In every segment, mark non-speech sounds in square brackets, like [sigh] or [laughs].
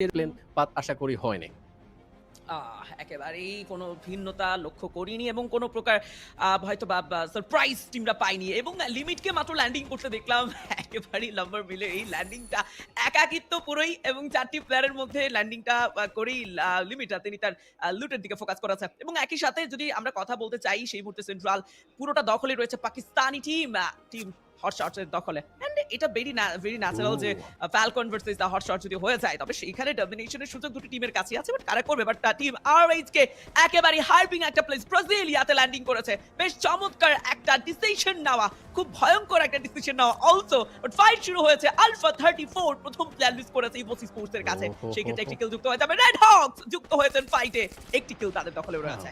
Plane পাত আশা করি হয়নি একেবারেই কোনো ভিন্নতা লক্ষ্য করিনি এবং কোনো প্রকার হয়তো বা সারপ্রাইজ টিমরা পাইনি এবং লিমিটকে মাত্র ল্যান্ডিং করতে দেখলাম। [laughs] একেবারেই নাম্বার মিলে এই ল্যান্ডিংটা একাকিত্ব পুরোই এবং চারটি প্লেয়ারের মধ্যে ল্যান্ডিংটা করেই লিমিটটা তিনি তার লুটের দিকে ফোকাস করেছে এবং একই সাথে যদি আমরা কথা বলতে চাই, সেই মুহূর্তে সেন্ট্রাল পুরোটা দখলে রয়েছে পাকিস্তানি টিম টিম হট শটসের দখলে। এন্ড এটা ভেরি ভেরি ন্যাচারাল যে falcon versus the hot shot যদি হয়ে যায় তবে সেইখানে ডমিনেশনের সুযোগ দুটি টিমের কাছে আছে বাট কারা করবে? বাট টিম কে একেবারে হার্পিং একটা প্লেস ব্রাজিলিয়াতে ল্যান্ডিং করেছে। বেশ চমৎকার একটা ডিসিশন নেওয়া খুব ভয়ঙ্কর একটা ডিসিশন নেওয়া অলসো বাট ফাইট শুরু হয়েছে আলফা 34 প্রথম প্লেয়ার লিস্ট করেছে ইভোসি স্পোর্টস এর কাছে। ওহো, সেই ক্ষেত্রে একটি কিল যুক্ত হয়ে যাবে। রেড হকস যুক্ত হয়েছেন ফাইটে একটি কিল তাদের দখলে রয়েছে।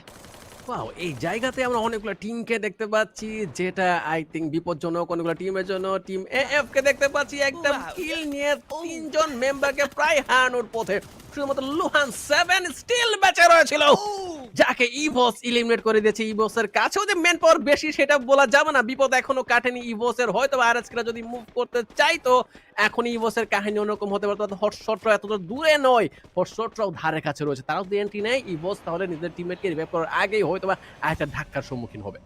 ওয়াও এই জায়গাতে আমরা অনেকগুলো টিমকে দেখতে পাচ্ছি যেটা আই থিঙ্ক বিপজ্জনক অনেকগুলো টিমের জন্য টিম এএফ কে দেখতে পাচ্ছি। একদম কিল নিয়ে তিনজন মেম্বারকে প্রায় হারানোর পথে। শুধুমাত্র লুহান সেভেন স্টিল বেঁচে রয়েছিল। যাকে ইভোস ইলিমিনেট করে দিয়েছে ইভোসের কাছেও যে মেন পাওয়ার বেশি, সেটা বলা যাবে না। বিপদ এখনও কাটেনি ইভোসের হয়তো আরএসকেরা যদি মুভ করতে চাই তো এখন ইভোসের কাহিনী অন্যরকম হতে পারতো হটশটরা এত দূরে নয়। হটশটরাও ধারে কাছে রয়েছে। তারাও যদি এন্ট্রি নেয়। ইভোস তাহলে নিজের টিমমেটকে রিভাইভ করার আগেই হয়তো বা একটা ধাক্কার সম্মুখীন হবে।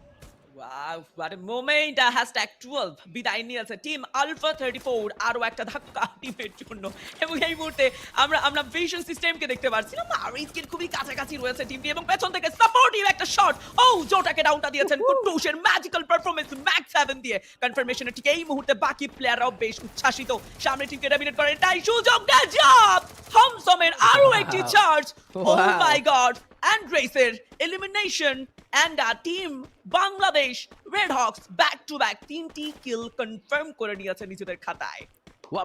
Moment! Uh, hashtag 12 বিদায় নিয়েছে টিম আলফা 34 আরও একটা ধাক্কা টিমের জন্য। এবং এই মুহূর্তে আমরা আমরা ভিশন সিস্টেমকে দেখতে পারছিলাম আর ইসকের খুবই কাছাকাছি রয়েছে টিমটি এবং পেছন থেকে সাপোর্টিভ একটা শট ও জোটাকে ডাউনটা দিয়েছেন কুটুসের ম্যাজিক্যাল পারফরম্যান্স ম্যাক্স 7 দিয়ে। কনফার্মেশনের ঠিক এই মুহূর্তে বাকি প্লেয়াররাও বেশ উচ্ছ্বাসিত। সামনে টিমকে ডমিনেট করেন তাই সুযোগ দেয় জব থমসমের আরও একটি. Charge oh my god and Racer elimination, and our team Bangladesh red hawks back to back তিনটি কিল কনফার্ম করে নিয়েছে নিজেদের খাতায়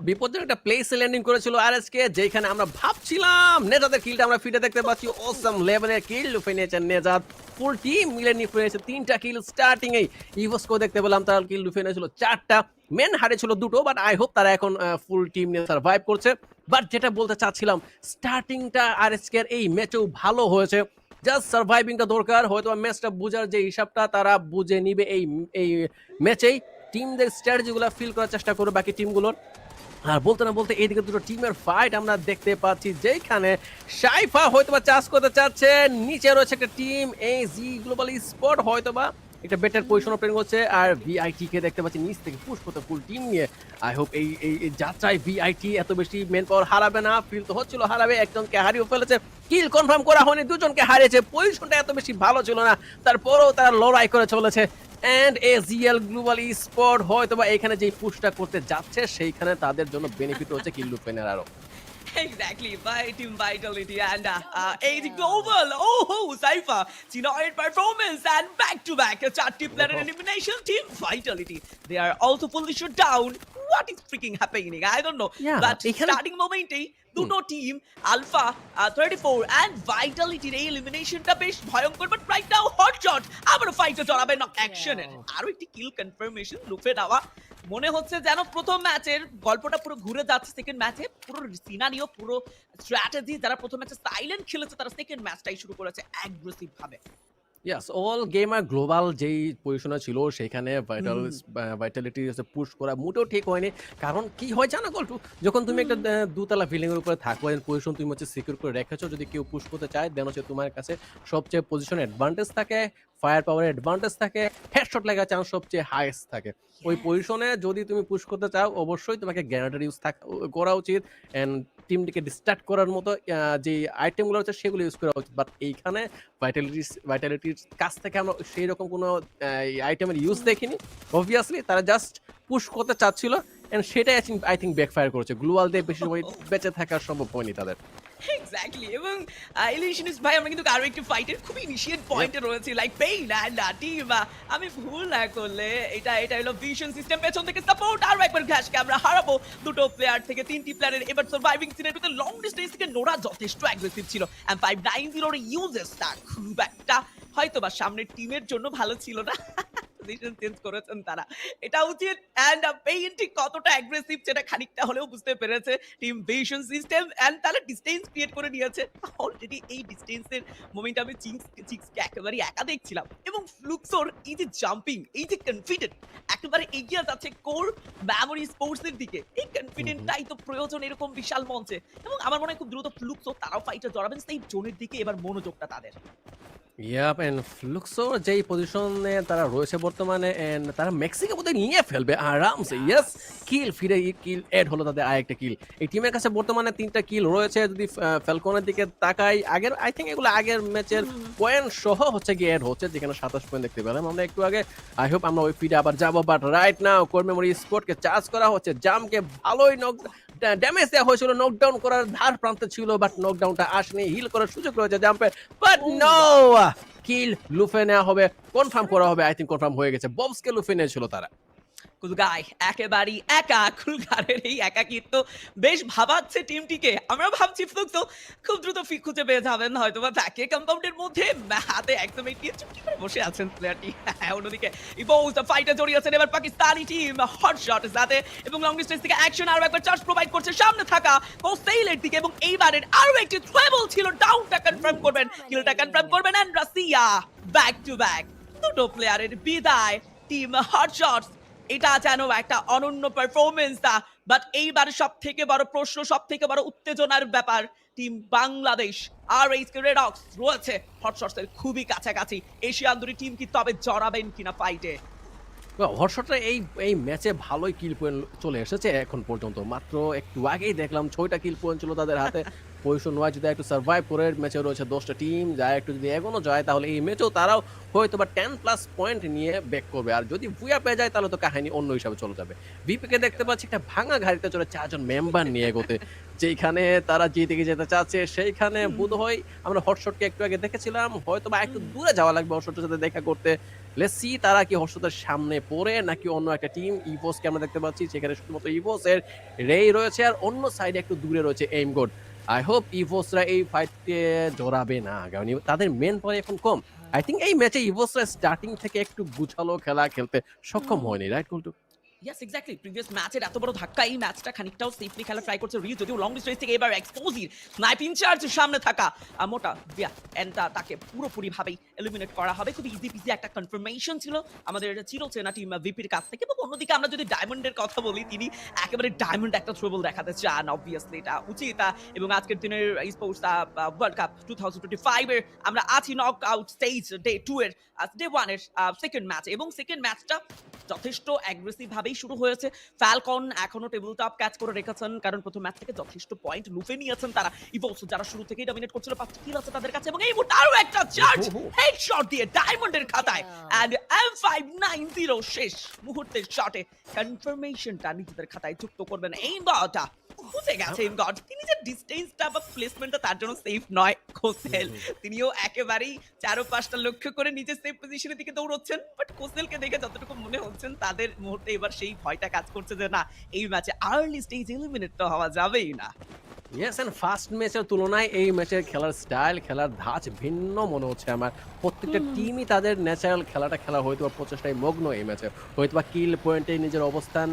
বিপজ্জনক একটা প্লেস ল্যান্ডিং করেছিল আর আরএসকে যেখানে আমরা ভাবছিলাম নেজাদের কিলটা আমরা ফিটে দেখতে পাচ্ছি। অসম লেভেলের কিল লুফে নিয়েছেন নেজাদ। ফুল টিম মিলে নিয়ে তিনটা কিল স্টার্টিং এই ইভোসকেও দেখতে পেলাম, তারা কিল লুফে নিয়েছিল চারটা। মেন হারেছিল দুটো বাট আই হোপ তারা এখন ফুল টিম নিয়ে সার্ভাইভ করছে। বাট যেটা বলতে চাচ্ছিলাম স্টার্টিংটা আরএসকে এই ম্যাচেও ভালো হয়েছে। জাস্ট সার্ভাইভিংটা দরকার হয়তো ম্যাচটা বোঝার যে হিসাবটা, তারা বুঝে নিবে এই এই ম্যাচেই টিমদের স্ট্র্যাটেজিগুলো ফিল করার চেষ্টা করবে বাকি টিমগুলোর আর বলতে না বলতে এইদিকে দুটো টিমের ফাইট আমরা দেখতে পাচ্ছি যেখানে সাইফা হয়তোবা চাষ করতে চাচ্ছে। নিচে রয়েছে একটা টিম এই জি গ্লোবাল স্পট হয়তোবা একটা বেটার পজিশন ওপেন করছে আর ভিআইটি কে দেখতে পাচ্ছি নিচ থেকে পুশ করতে ফুল টিম নিয়ে। আই হোপ এই এই যাত্রায় ভিআইটি এত বেশি মেন পাওয়ার হারাবে না। ফিল তো হচ্ছিল হারাবে, একজনকে হারিয়ে ফেলেছে। কিল কনফার্ম করা হয়নি, দুজনকে হারিয়েছে। পজিশনটা এত বেশি ভালো ছিল না। তারপরেও তারা লড়াই করে চলেছে। এন্ড এজিএল গ্লোবাল স্পট হয়তো বা এখানে যে পুশটা করতে যাচ্ছে সেইখানে তাদের জন্য বেনিফিট হচ্ছে কিল্লু পেনের আরও Exactly, by Team Vitality and uh, uh, AD Global. Oh, Cypher, Chinoid performance and back to back. Player Oh. elimination. Team Vitality. They are also fully shut down. What is freaking happening? I don't know. Yeah, but এখানে- starting মোমেন্টেই দুটো team alpha thirty four and ভাইটালিটির এই এলিমিনেশনটা বেশ ভয়ঙ্কর but right now hot shot আবারও ফাইটে জড়াবে না অ্যাকশনের আরও একটি কিল কনফার্মেশন লুফে দেওয়া মনে হচ্ছে যেন প্রথম ম্যাচের গল্পটা পুরো ঘুরে যাচ্ছে সেকেন্ড ম্যাচে পুরো সিনারিও পুরো স্ট্র্যাটেজি যারা প্রথম ম্যাচে সাইলেন্ট খেলেছে তারা সেকেন্ড ম্যাচটাই শুরু করেছে অ্যাগ্রেসিভ ভাবে। ইয়াস অল গেমার গ্লোবাল যেই পজিশনে ছিল সেখানে ভাইটাল ভাইটালিটি পুশ করা মোটেও ঠিক হয়নি। কারণ কি হয় জানো গল্টু? যখন তুমি একটা দুতলা বিল্ডিং এর উপরে থাকো পজিশন তুমি হচ্ছে সিকিউর করে রেখেছো যদি কেউ পুশ করতে চায় দেন হচ্ছে তোমার কাছে সবচেয়ে পজিশন অ্যাডভান্টেজ থাকে ফায়ার পাওয়ার অ্যাডভান্টেজ থাকে হেডশট লাগার চান্স সবচেয়ে হাইয়েস্ট থাকে। ওই পজিশনে যদি তুমি পুশ করতে চাও অবশ্যই তোমাকে গ্যানারেটর ইউজ করা উচিত এন্ড টিমটিকে ডিস্ট্রাক্ট করার মতো যে আইটেমগুলো আছে সেগুলো ইউজ করা উচিত। বাট এইখানে ভাইটালিটিস ভাইটালিটির কাছ থেকে আমরা সেই রকম কোনো আইটেমের ইউজ দেখিনি। অবভিয়াসলি তারা জাস্ট পুশ করতে চাচ্ছিল অ্যান্ড সেটাই আই থিঙ্ক ব্যাকফায়ার করেছে। গ্লোয়াল দিয়ে বেশি সময় বেঁচে থাকার সম্ভব হয়নি তাদের। এক্স্যাক্টলি এবং ইলিশনিস্ট ভাই আমরা কিন্তু আরও একটি ফাইটের খুব ইনিশিয়েট পয়েন্টে রয়েছে লাইক পেইন অ্যান্ড টিম আমি ভুল না করলে এটা এটা হলো ভিশন সিস্টেম পেছন থেকে সাপোর্ট আর একবার ঘাসকে আমরা হারাবো। দুটো প্লেয়ার থেকে তিনটি প্লেয়ারের এবার সার্ভাইভিং সিনেরিওতে লং ডিস্টেন্স থেকে নোরা যথেষ্ট অ্যাগ্রেসিভ ছিল। এন্ড ফাইভ নাইন জিরোর ইউজেসটা খুব একটা হয়তো বা সামনের টিমের জন্য ভালো ছিল না। [laughs] পজিশন চেঞ্জ করেছেন তারা। এটা উচিত অ্যান্ড পেইন্টি কতটা অ্যাগ্রেসিভ সেটা খানিকটা হলেও বুঝতে পেরেছে। টিম ভিশন সিস্টেম অ্যান্ড তারা ডিস্টেন্স ক্রিয়েট করে নিয়েছে। অলরেডি এই ডিস্টেন্সের মোমেন্ট আমি চিংস চিংসকে একেবারে একা দেখছিলাম। এবং ফ্লুক্সোর এই যে জাম্পিং এই যে কনফিডেন্ট একেবারে এগিয়ে যাচ্ছে কোর মেমোরি স্পোর্টসের দিকে। এই কনফিডেন্টটাই তো প্রয়োজন এরকম বিশাল মঞ্চে। এবং আমার মনে হয় খুব দ্রুত ফ্লুক্সো তারাও ফাইটে জড়াবেন। সেই জোনের দিকে এবার মনোযোগটা তাদের। ইয়াপ এন্ড ফ্লুক্সো যেই পজিশনে তারা রয়েছে বর্তমানে এন্ড তারা মেক্সিকো বোধহয় নিয়ে ফেলবে আরামসে। ইয়েস কিল ফিরে কিল এড হলো তাদের আরেকটা কিল এই টিমের কাছে বর্তমানে তিনটা কিল রয়েছে যদি ফ্যালকনের দিকে তাকাই আগের আই থিঙ্ক এগুলো আগের ম্যাচের পয়েন্ট সহ হচ্ছে গিয়ে এড হচ্ছে যেখানে সাতাশ পয়েন্ট দেখতে পেলাম। আমরা একটু আগে আই হোপ আমরা ওই ফিডে আবার যাব but right now Core Memory স্পোর্টকে charge করা হচ্ছে জামকে ভালোই নক ড্যামেজ দেওয়া হয়েছিল নকডাউন করার ধার প্রান্তে ছিল বাট নকডাউনটা আসেনি। হিল করার সুযোগ রয়েছে জাম্পে বাট নো কিল লুফে নেওয়া হবে কনফার্ম করা হবে আই থিঙ্ক কনফার্ম হয়ে গেছে। ববসকে লুফে নিয়েছিল তারা। কুলগাই একেবারেই একা কুলগারের এই একাকিত্ব বেশ ভাবাচ্ছে টিমটিকে আমরা ভাবছি ফ্লুক্সো খুব দ্রুত ফি খুঁজে পেয়ে যাবেন হয়তো বা ব্যাকে কম্পাউন্ডের মধ্যে। হাতে একদম এগিয়ে চুপটি করে বসে আছেন প্লেয়ারটি হ্যাঁ অন্যদিকে ইবোজ ফাইটে জড়িয়েছেন এবার পাকিস্তানি টিম হট শট সাথে এবং লং ডিস্টেন্স থেকে অ্যাকশন আরও একবার চার্জ প্রোভাইড করছে সামনে থাকা কোসেইলের দিকে এবং এইবারের আরও একটি ট্রেবল ছিল ডাউনটা কনফার্ম করবেন। কিলটা কনফার্ম করবেন and Russia back to back দুটো প্লেয়ারের বিদায় টিম হট শটস এটা যেন একটা অনন্য পারফরমেন্স দা বাট এইবার সব থেকে বড় প্রশ্ন সব থেকে বড় উত্তেজনার ব্যাপার team Bangladesh R H K Red Ox রয়েছে হটশটস এর খুবই কাছাকাছি। এশিয়ান দুটি টিম কি তবে জড়াবেন কিনা ফাইটে হর্ষটা এই এই ম্যাচে ভালোই কিল পয়েন্ট চলে এসেছে এখন পর্যন্ত। মাত্র একটু আগেই দেখলাম ছয়টা কিল পয়েন্ট ছিল তাদের হাতে। পজিশন ওয়াইজ যদি একটু সার্ভাইভ করে ম্যাচে রয়েছে দশটা টিম যা একটু যদি এগোনো যায় তাহলে এই ম্যাচেও তারাও হয়তো বা টেন প্লাস পয়েন্ট নিয়ে ব্যাক করবে। আর যদি ভুয়া পেয়ে যায় তাহলে তো কাহিনী অন্য হিসাবে চলে যাবে। বিপিকে দেখতে পাচ্ছি একটা ভাঙা গাড়িতে চলে চারজন মেম্বার নিয়ে এগোতে। যেখানে তারা যেদিকে যেতে চাচ্ছে সেইখানে বোধ হয় আমরা হটশটকে একটু আগে দেখেছিলাম। হয়তো বা একটু দূরে যাওয়া লাগবে হটশটের সাথে দেখা করতে। লেসি তারা কি হর্ষদের সামনে পড়ে নাকি অন্য একটা টিম ইভোসকে আমরা দেখতে পাচ্ছি সেখানে শুধুমাত্র ইভোসের রেই রয়েছে আর অন্য সাইডে একটু দূরে রয়েছে এইম গোড আই হোপ ইভোসরা এই ফাইটে জড়াবে না, কারণ তাদের মেন পরে এখন কম। আই থিঙ্ক এই ম্যাচে ইভোসরা স্টার্টিং থেকে একটু গুছালো খেলা খেলতে সক্ষম হয়নি রাইট কুলটু? ইয়েস এক্স্যাক্টলি প্রিভিয়াস ম্যাচের এত বড় ধাক্কা, এই ম্যাচটা খানিকটাও সেফলি খেলা ট্রাই করছে রিল যদিও লং ডিস্টেন্স থেকে এবার এক্সপোজির স্নাইপিং চার্জ সামনে থাকা। মোটা বিয়া এন্ড তাকে পুরোপুরি ভাবেই এলিমিনেট করা হবে। খুব ইজি পিজি একটা কনফার্মেশন ছিল আমাদের চিরচেনা টিম ভিপির কাছ থেকে। এবং অন্যদিকে আমরা যদি ডায়মন্ডের কথা বলি, তিনি একেবারে ডায়মন্ড একটা থ্রোবল দেখাতে চান অবভিয়াসলি এটা উচিত। এবং আজকের দিনের sports world cup two thousand twenty ফাইভের আমরা আছি knock out stage day two এর ডে ওয়ানের সেকেন্ড ম্যাচ এবং সেকেন্ড ম্যাচটা যথেষ্ট অ্যাগ্রেসিভ ভাবেই শুরু হয়েছে। ফ্যালকন এখনও টেবিল টপ ক্যাচ করে রেখেছেন কারণ প্রথম ম্যাচ থেকে যথেষ্ট পয়েন্ট লুফে নিয়েছেন তারা। ইভোস যারা শুরু থেকেই ডমিনেট করছিল পাঁচটা কিল আছে তাদের কাছে এবং এই মুহূর্তে আরও একটা চার্জ হেডশট দিয়ে ডায়মন্ডের খাতায়। And M five nine zero শেষ মুহূর্তের শটে কনফার্মেশনটা নিজেদের খাতায় যুক্ত করবেন। এই বুঝে গেছেন গড তিনি যে ডিস্টেন্সটা বা প্লেসমেন্টটা তার জন্য সেফ নয় কোসেল। তিনিও একেবারেই চারো পাঁচটা লক্ষ্য করে নিজের সেফ পজিশনের দিকে দৌড়চ্ছেন বাট কোসেলকে দেখে যতটুকু মনে হচ্ছেন তাদের মুহূর্তে এবার সেই ভয়টা কাজ করছে যে না এই ম্যাচে আর্লি স্টেজ এলিমিনেট তো হওয়া যাবেই না। ইয়েস এন্ড ফার্স্ট ম্যাচের তুলনায় এই ম্যাচের খেলার স্টাইল খেলার ধাঁচ ভিন্ন মনে হচ্ছে আমার। প্রত্যেকটা টিমই তাদের ন্যাচারাল খেলাটা খেলা হয়তো বা প্রচেষ্টায় মগ্ন এই ম্যাচে হয়তো বা কিল পয়েন্টে নিজের অবস্থান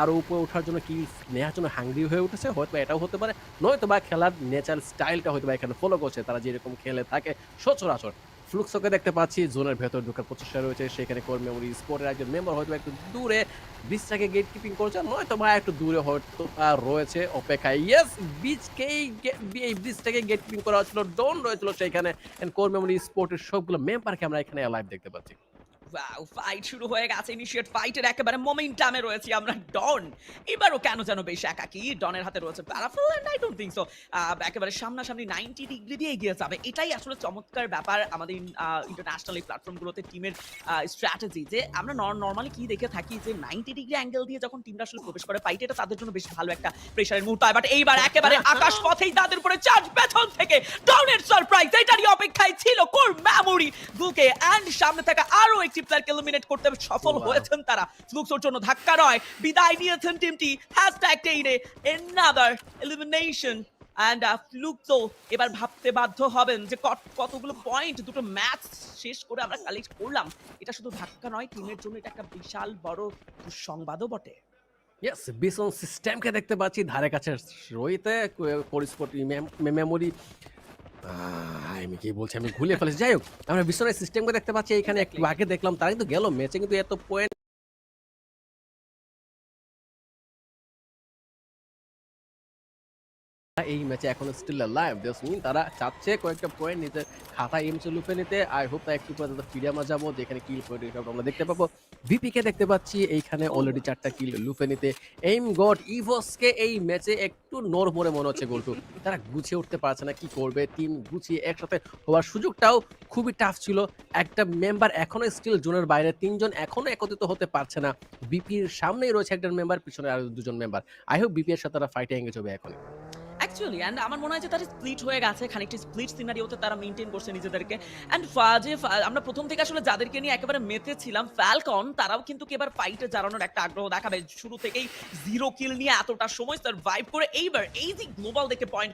আরও উপরে ওঠার জন্য কিল নেওয়ার জন্য হাঙ্গরি হয়ে উঠেছে হয়তো এটাও হতে পারে। নয়তো বা খেলার ন্যাচারাল স্টাইলটা হয়তো বা এখানে ফলো করছে। তারা যেরকম খেলে থাকে সচরাচর। ফ্লুক্সোকে দেখতে পাচ্ছি, জোনের ভেতর ঢোকার প্রচেষ্টা রয়েছে, সেখানে কোর মেমোরি স্পোর্টের একজন মেম্বার হয়তো একটু দূরে, বিচটাকে গেট কিপিং করছে, নয়তো বা একটু দূরে হয়তো রয়েছে অপেক্ষায়। ইয়েস বিচকেই এই বিচটাকে গেট কিপিং করা হয়েছিল ডন রয়েছিল সেইখানে কোর মেমোরি স্পোর্টের সবগুলো মেম্বারকে আমরা এখানে লাইভ দেখতে পাচ্ছি। ওয়াও ফাইট শুরু হয়ে গেছে ইনিশিয়েট ফাইটের একেবারে মোমেন্টামে রয়েছি আমরা ডন এবারও কেন যেন বেশ একাকি ডনের হাতে রয়েছে প্যারাফল and I don't think so একেবারে সামনাসামনি 90 ডিগ্রি দিয়ে এগিয়ে যাবে এটাই আসলে চমৎকার ব্যাপার আমাদের ইন্টারন্যাশনাল এই প্ল্যাটফর্মগুলোতে টিমের স্ট্র্যাটেজি যে আমরা নর্মালি কি দেখে থাকি যে 90 ডিগ্রি অ্যাঙ্গেল দিয়ে যখন টিমটা আসলে প্রবেশ করে ফাইট এটা তাদের জন্য বেশ ভালো একটা প্রেসারের মুহূর্ত। হয় বাট এইবার একেবারে আকাশ পথেই তাদের উপরে চার্জ পেছন থেকে ডনের সারপ্রাইজ এটারই অপেক্ষায় ছিল কোর মেমোরি দুকে এন্ড সামনে থাকা আরও একটি প্লেয়ারকে এলিমিনেট করতে সফল. হয়েছেন তারা। ফ্লুক্সোর জন্য ধাক্কা নয়। বিদায় নিয়েছেন টিমটি হ্যাশট্যাগ টেইনে এনাদার এলিমিনেশন অ্যান্ড ফ্লুক এবার ভাবতে বাধ্য হবেন যে কত- কতগুলো পয়েন্ট দুটো ম্যাচ শেষ করে আমরা কালেক্ট করলাম। এটা শুধু ধাক্কা নয় টিমের জন্য এটা একটা বিশাল বড় সংবাদও বটে। ইয়েস বিসন সিস্টেমকে দেখতে পাচ্ছি। ধারে কাছে রইতে পরিস্পট মেমোরি আমি কি বলছি? আমি ভুলে ফেলেছি। যাই হোক আমরা সিস্টেম সিস্টেমকে দেখতে পাচ্ছি। এখানে একটু আগে দেখলাম তারা কিন্তু গেল ম্যাচে কিন্তু এত পয়েন্ট এই ম্যাচে এখন স্টিল লাইভ দিস মিন তারা চাচ্ছে কয়েকটা পয়েন্ট নিতে খাতা এমসে লুপে নিতে। আই হোপ তা একটু পরে তাদের ফিরে আমরা যাব, যেখানে কিল পয়েন্ট হিসাবে আমরা দেখতে পাবো। ভিপিকে দেখতে পাচ্ছি, এইখানে অলরেডি চারটা কিল লুপে নিতে। এইম গড ইভসকে এই ম্যাচে একটু নরমরে মনে হচ্ছে গোলটু তারা গুছিয়ে উঠতে পারছে না, কি করবে? টিম গুছিয়ে একসাথে হওয়ার সুযোগটাও খুবই টাফ ছিল। একটা মেম্বার এখনও স্টিল জোনের বাইরে, তিনজন এখনও একত্রিত হতে পারছে না। বিপির সামনেই রয়েছে একজন মেম্বার পিছনে আরও দুজন মেম্বার আই হোপ বিপি এর সাথে তারা ফাইটে এঙ্গেজ হবে এখন অ্যাকচুয়ালি অ্যান্ড আমার মনে হয় যে তারা স্প্লিট হয়ে গেছে, খানিকটা স্প্লিট সিনারিওতে তারা মেনটেন করছে নিজেদেরকে। অ্যান্ড ফাজে আমরা প্রথম থেকে আসলে যাদেরকে নিয়ে একেবারে ফ্যালকন তারাও কিন্তু এবার ফাইটে একটা আগ্রহ দেখাবে। শুরু থেকেই জিরো কিল নিয়ে এতটা সময় করে এইবার এই যে গ্লোবাল দেখে পয়েন্ট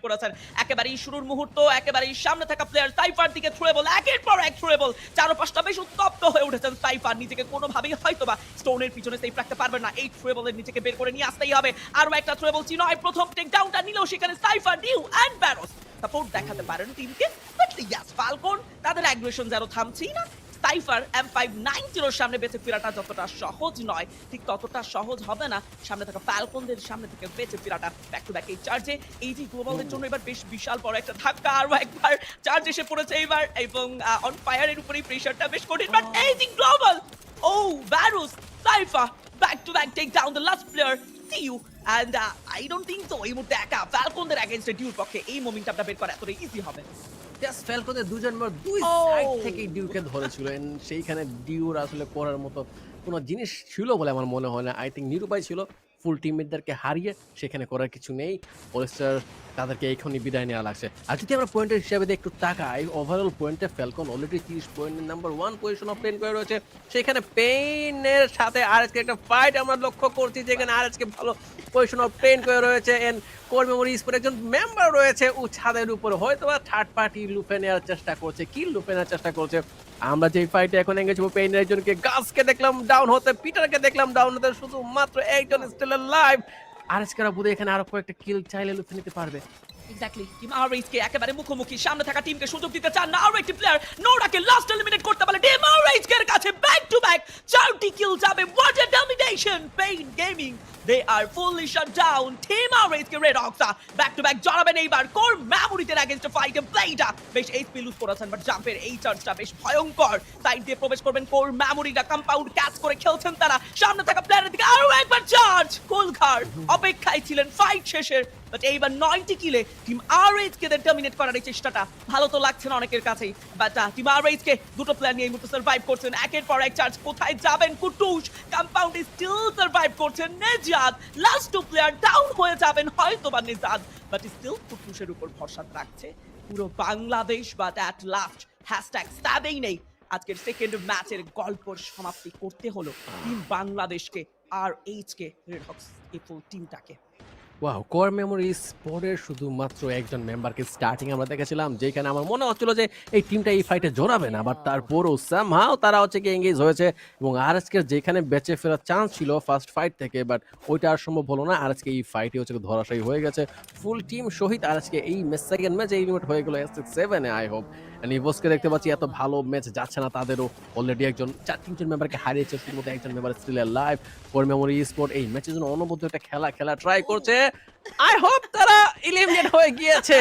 একেবারেই শুরুর মুহূর্ত, একেবারেই সামনে থাকা প্লেয়ার সাইফার দিকে ছুড়ে বল, একের পর এক বল চারো পাঁচটা বেশ উত্তপ্ত হয়ে উঠেছেন সাইফার নিজেকে কোনোভাবেই হয়তো বা স্টোনের পিছনে রাখতে পারবেন না। এই থ্রুয়ে বলের নিজেকে বের করে নিয়ে আসতেই হবে। আরও একটা থ্রুয়ে বল চিনয় প্রথম টেক ডাউনটা নিলেও সেখানে সাইফার ডিউ অ্যান্ড ব্যারোস সাপোর্ট দেখাতে পারেন টিমকে। বাট ইয়াস ফালকন তাদের অ্যাগ্রেশন যেন থামছেই না। সাইফার এম ফাইভ নাইন জিরোর সামনে বেঁচে ফেরাটা যতটা সহজ নয় ঠিক ততটা সহজ হবে না সামনে থাকা ফ্যালকনদের সামনে থেকে বেঁচে ফেরাটা ব্যাক টু ব্যাক এই চার্জে এই যে গ্লোবালের জন্য এবার বেশ বিশাল বড় একটা ধাক্কা আরও একবার চার্জ এসে পড়েছে এবার এবং অন ফায়ারের উপরেই প্রেশারটা বেশ কঠিন বাট এই যে গ্লোবাল ও Barros Cypher back to back take down the last player tube and I don't think so এই মুহূর্তে একা ফ্যালকনদের অ্যাগেনস্টে ডিউর পক্ষে এই মোমেন্টামটা বের করা এতটা ইজি হবে জাস্ট ফ্যালকনের দুজন মেম্বার দুই! সাইড থেকে ডিউকে ধরেছিল। এন্ড সেইখানে ডিউর আসলে করার মতো কোনো জিনিস ছিল বলে আমার মনে হয় না। আই থিঙ্ক নিরুপায় ছিল। ফুল টিমমেটদেরকে হারিয়ে সেখানে করার কিছু নেই। পলিস্টার তাদেরকে এইখানে বিদায় নেওয়া লাগছে। আর যদি আমরা পয়েন্টের হিসাবে একটু তাকাই ওভারঅল পয়েন্টে ফ্যালকন অলরেডি তিরিশ পয়েন্টের নাম্বার ওয়ান পজিশন অফ করে রয়েছে। সেখানে পেইনের সাথে আর একটা ফাইট আমরা লক্ষ্য করছি, যেখানে আর ভালো পজিশন অফ পেন করে রয়েছে। এন্ড কোর মেমোরি স্পোর্ট একজন মেম্বার রয়েছে ও ছাদের উপরে। হয়তো বা থার্ড পার্টি লুপে নেওয়ার চেষ্টা করছে। কি লুপে নেওয়ার চেষ্টা করছে? আমরা যে ফাইটে এখন এঙ্গেজ হব পেইনের একজনকে গাছকে দেখলাম ডাউন হতে পিটারকে দেখলাম ডাউন হতে শুধু মাত্র একজন স্টিল লাইভ আর এসকারা এখানে আরও কয়েকটা কিল চাইলে লুফে নিতে পারবে। এক্স্যাক্টলি টিম আরএইচ কে একেবারে মুখোমুখি। সামনে থাকা টিমকে সুযোগ দিতে চান না। আরও একটি প্লেয়ার নোরাকে লাস্ট এলিমিনেট করতে পারলে টিম আরএইচ এর কাছে ব্যাক টু ব্যাক চারটি কিল যাবে। What a domination Pain Gaming they are fully shut down team R H K Red হক্সা back to back জড়াবেন এইবার। কোর মেমোরিদের এগেইনস্ট ফাইটে প্লেটা বেশ এইচপি লুজ করেছেন বাট জাম্পের এই চার্জটা বেশ ভয়ঙ্কর। সাইড দিয়ে প্রবেশ করবেন কোর মেমোরিটা কম্পাউন্ড ক্যাচ করে খেলছেন তারা। সামনে থাকা প্লেয়ারের দিকে আরও একবার চার্জ কোলখার অপেক্ষায় ছিলেন ফাইট শেষের বাট এইবার নয়টি কিলে টিম কে ডমিনেট করার এই চেষ্টাটা ভালো তো লাগছে না অনেকের কাছেই। বাট টিম কে দুটো প্লেয়ার নিয়ে এই মুহূর্তে সার্ভাইভ করছেন। একের পর এক চার্জ কোথায় যাবেন? কুটুস কম্পাউন্ডে স্টিল সার্ভাইভ করছেন নেজাদ। লাস্ট টু প্লেয়ার ডাউন হয়ে যাবেন হয়তো বা নেজাদ। বাট স্টিল কুটুসের উপর ভরসা রাখছে পুরো Bangladesh but at last hashtag স্ট্যাবেই নেই। আজকের সেকেন্ড ম্যাচের গল্পর সমাপ্তি করতে হলো টিম বাংলাদেশকে আর এইচ কে রেড হক্স এই ফুল টিমটাকে ওয়াও কোর মেমোরি স্পোর্টের শুধুমাত্র একজন মেম্বারকে স্টার্টিং আমরা দেখেছিলাম, যেখানে আমার মনে হচ্ছিল যে এই টিমটা এই ফাইটে জড়াবে না বাট তারপরও সামহাও তারা হচ্ছে কি এঙ্গেজ হয়েছে এবং আর আজকে যেখানে বেঁচে ফেরার চান্স ছিল ফার্স্ট ফাইট থেকে বাট ওইটা আর সম্ভব হলো না। আর আজকে এই ফাইটে হচ্ছে ধরাশায়ী হয়ে গেছে। ফুল টিম সহিত আর আজকে এই ম্যাচ সেকেন্ড ম্যাচ এই লিমিট হয়ে গেল এস সেভেনে আই হোপ নিভোসকে দেখতে পাচ্ছি এত ভালো ম্যাচ যাচ্ছে না তাদেরও। অলরেডি একজন, চার তিনজন মেম্বারকে হারিয়েছে মধ্যে একজন member still live Core Memory Sport এই ম্যাচের জন্য অনবদ্য একটা খেলা খেলা ট্রাই করছে। আই হোপ তারা এলিমিনেট হয়ে গিয়েছে।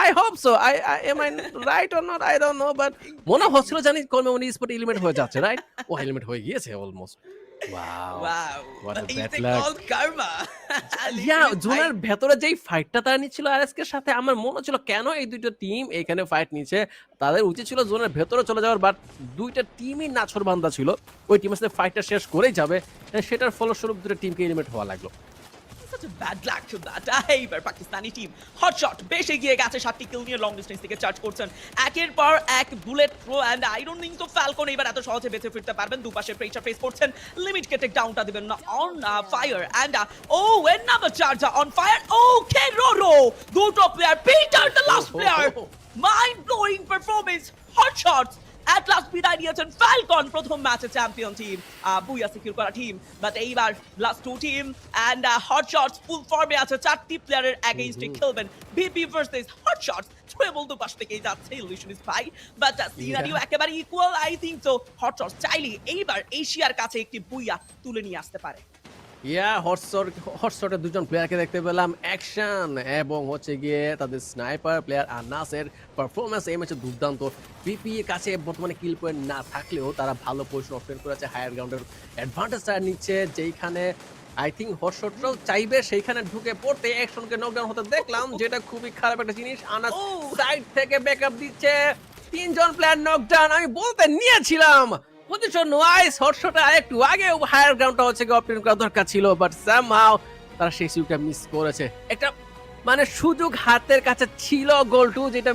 I hope so I am I right or not I don't know but মনে হচ্ছিল জানি কোন মেমোরি স্পোর্ট এলিমিনেট হয়ে যাচ্ছে রাইট ও এলিমিনেট হয়ে গিয়েছে almost Wow. What a bad luck. called karma? [laughs] Literally, জোনের ভেতরে যেই ফাইটটা তারা নিচ্ছিল আরএসকে সাথে আমার মনে হচ্ছিল কেন এই দুটো টিম এখানে ফাইট নিচ্ছে? তাদের উচিত ছিল জোনের ভেতরে চলে যাওয়ার বাট দুইটা টিমই নাছর বান্দা ছিল। ওই টিমের সাথে ফাইটটা শেষ করেই যাবে। সেটার ফলস্বরূপ দুটো টিমকে এলিমিনেট হওয়া লাগল। Such a bad luck that [laughs] এইবার পাকিস্তানি টিম হটশট বেশ এগিয়ে গেছে সাতটি কিল নিয়ে লং ডিস্টেন্স থেকে চার্জ করছেন। একের পর এক bullet throw and I don't think তো ফ্যালকন এবার এত সহজে বেঁচে ফিরতে পারবেন দুপাশে প্রেসার ফেস করছেন। লিমিট কেটে ডাউনটা দিবেন না। অন ফায়ার অ্যান্ড ও N number charger on fire okay ro-ro দুটো player Peter the last player mind blowing performance Hotshots at last বিদায় নিয়েছেন ফ্যালকন প্রথম ম্যাচে চ্যাম্পিয়ন টিম বুয়া সিকিউর করা টিম বাট এইবার last two team and Hotshots full ফর্মে আছে চারটি প্লেয়ারের অ্যাগেইনস্টে খেলবেন। বিপি ভার্সেস হট শটস ট্রেবল দুপাশ থেকেই যাচ্ছে ইলিউশনিস্ট ভাই। বাট সিনারিও একেবারে ইকুয়াল আই থিংক তো হট শটস চাইলে এইবার এশিয়ার কাছে একটি বুইয়া তুলে নিয়ে আসতে পারে। ইয়া হটশট হটশটে দুজন প্লেয়ারকে দেখতে পেলাম। অ্যাকশন এবং হচ্ছে গিয়ে তাদের স্নাইপার প্লেয়ার আনাসের পারফরমেন্স এই ম্যাচে দুর্দান্ত। বিপি এর কাছে বর্তমানে কিল পয়েন্ট না থাকলেও তারা ভালো পজিশন অপশন করেছে হায়ার গ্রাউন্ডের অ্যাডভান্টেজ তারা নিচ্ছে। যেইখানে আই থিঙ্ক হটশটরাও চাইবে সেইখানে ঢুকে পড়তে একশনকে নকডাউন হতে দেখলাম যেটা খুবই খারাপ একটা জিনিস। আনাস Oh! সাইড থেকে ব্যাকআপ দিচ্ছে। তিনজন প্লেয়ার নকডাউন আমি বলতে নিয়েছিলাম। পজিশন ওয়াইজ হটশটে একটু আগে হায়ার গ্রাউন্ডটা হচ্ছে অপটেন করা দরকার ছিল বাট সামহাও তারা সেই সুযোগটা মিস করেছে। একটা মানে সুযোগ হাতের কাছে ছিল গোল টু যেটা